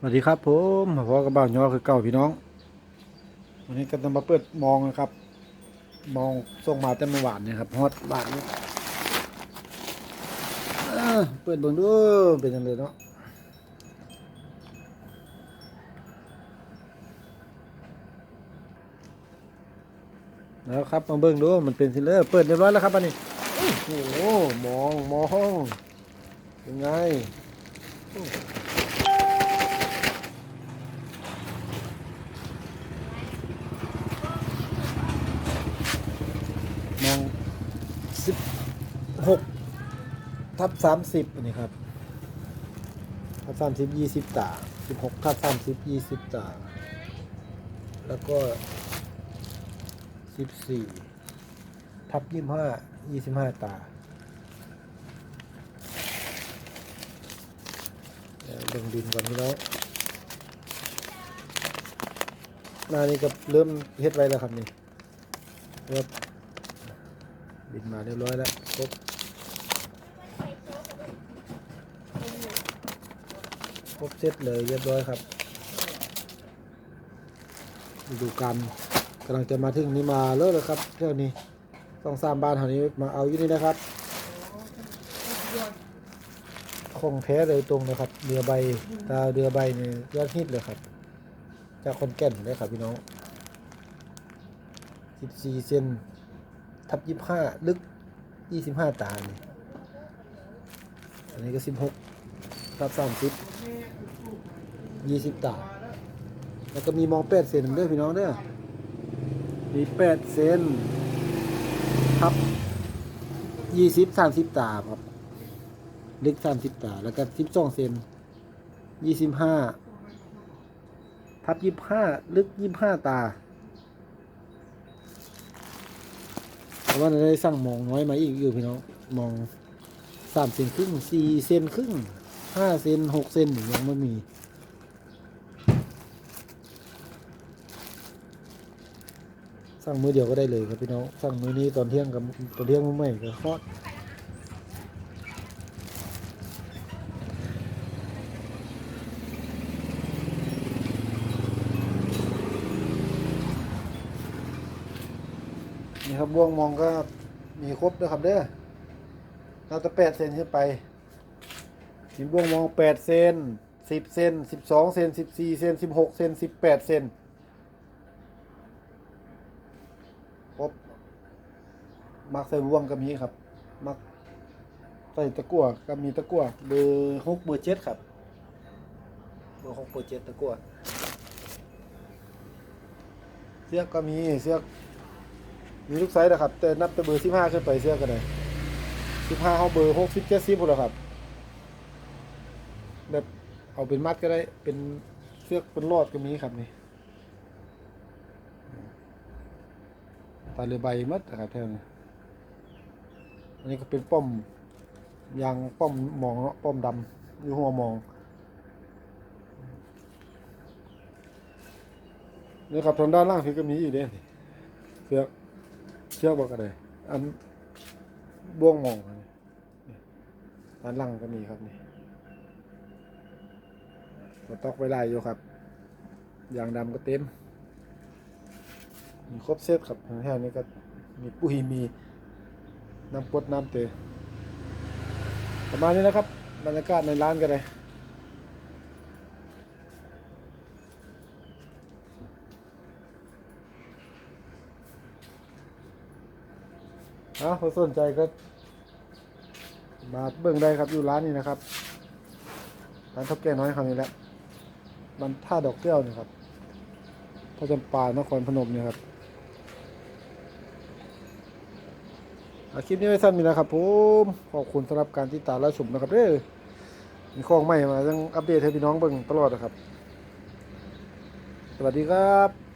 สวัสดีครับผมพ่อกระบ่าวยอคือเก่าพี่น้อง วันนี้ก็จะมาเปิดมองนะครับ มองส่งมาแต่เมื่อวานเนี่ยครับฮอตบาทนี้เปิดเบิ่งดูเป็นยังไงเนาะแล้วครับมาเบิ่งดูมันเป็นซิลเลอร์เปิดเรียบร้อยแล้วครับอันนี้โอ้โหมองมองเป็นไง มองสิบหก ทับสามสิบอันนี้ครับทับสามสิบยี่สิบตาสิบหกทับสามสิบยี่สิบตา แล้วก็สิบสี่ทับยี่ห้ายี่สิบห้าตาเดี๋ยวลงดินก่อนพี่น้องนานี้ก็เริ่มเฮ็ดไว้แล้วครับนี่เริ่มบินมาเรียบร้อยแล้วครบ ครบเซตเลยเรียบร้อยครับดูกันกำลังจะมาถึงนี้มาเลิกแล้วครับเรื่องนี้ต้องสามบ้านแถวนี้มาเอาอยู่นี่นะครับคงแท้เลยตรงเลยครับเรือใบตาเรือใบนี่ยอดฮิตเลยครับ จากคนแก่นเลยครับพี่น้อง14เซนทับ25 ลึก 25 ตาเนี่ยอันนี้ก็ 16 ครับสามสิบยี่สิบตา แล้วก็มีมองแปดเซนด้วยพี่น้องเด้ยมีแปดเซนครับยี่สิบสามสิบตาครับลึกสามสิบตา แล้วก็สิบสองเซนยี่สิบห้าทับยี่บห้าลึกยี่บห้าตาแต่ว่าเราได้สั่งมองน้อยมาอีกอยู่พี่น้องมองสามเซนครึ่งสี่เซนครึ่ง ห้าเซนหกเซนยังไม่มีสั่งมือเดียวก็ได้เลยครับพี่น้องสั่งมือนี้ตอนเที่ยงกับตอนเที่ยงมื้อใหม่ก็คลอดนี่ครับบ่วงมองก็มีครบด้วยครับเด้อน่าจะแปดเซนขึ้นไป มีบ่วงมองแปดเซนสิบเซนสิบสองเซนสิบสี่เซนสิบหกเซนสิบแปดเซนครบมักใส่บ่วงก็มีครับ มักใส่ตะกั่วก็มีตะกั่วเบอร์หกเบอร์เจ็ดครับเบอร์หกเบอร์เจ็ดตะกั่วเสื้อก็มีเสื้อมีทุกไซส์นะครับ แต่นับแต่เบอร์สิบห้าขึ้นไปเสื้อกันเลยสิบห้าเขาเบอร์หกสิบเจ็ดสิบหมดแล้วครับ แบบเอาเป็นมัดก็ได้เป็นเสื้อเป็นรอดก็มีครับนี่ตาเรือใบมัดนะครับแถวนี้อันนี้ก็เป็นป้อมยางป้อมมองเนาะป้อมดำอยู่หัวมองนี่ครับทางด้านล่างพี่ก็มีอีกเด้นี่เสื้อเชือกบอกกันเลยอันบ่วงมองอันะด้านหลังก็มีครับนี่ ก็ตอกไว้ได้อยู่ครับยางดำก็เต็ม มีครบเซตครับแค่นี้ก็มีปุ๋ยมีน้ำปดน้ำเตยประมาณนี้นะครับบรรยากาศในร้านกันเลยเอาใครสนใจก็ มาเบิ่งได้ครับอยู่ร้านนี้นะครับร้านทับแก่น้อยคำนี้แหละ บันท่าดอกแก้วนี่ครับพระจำปานครพนมเนี่ยครับคลิปนี้ไว้สั้นมีนะครับผมขอบคุณสำหรับการติดตามและชมนะครับเด้อมีข้องใหม่มายังอัปเดตให้พี่น้องเบิ่งตลอดนะครับ สวัสดีครับ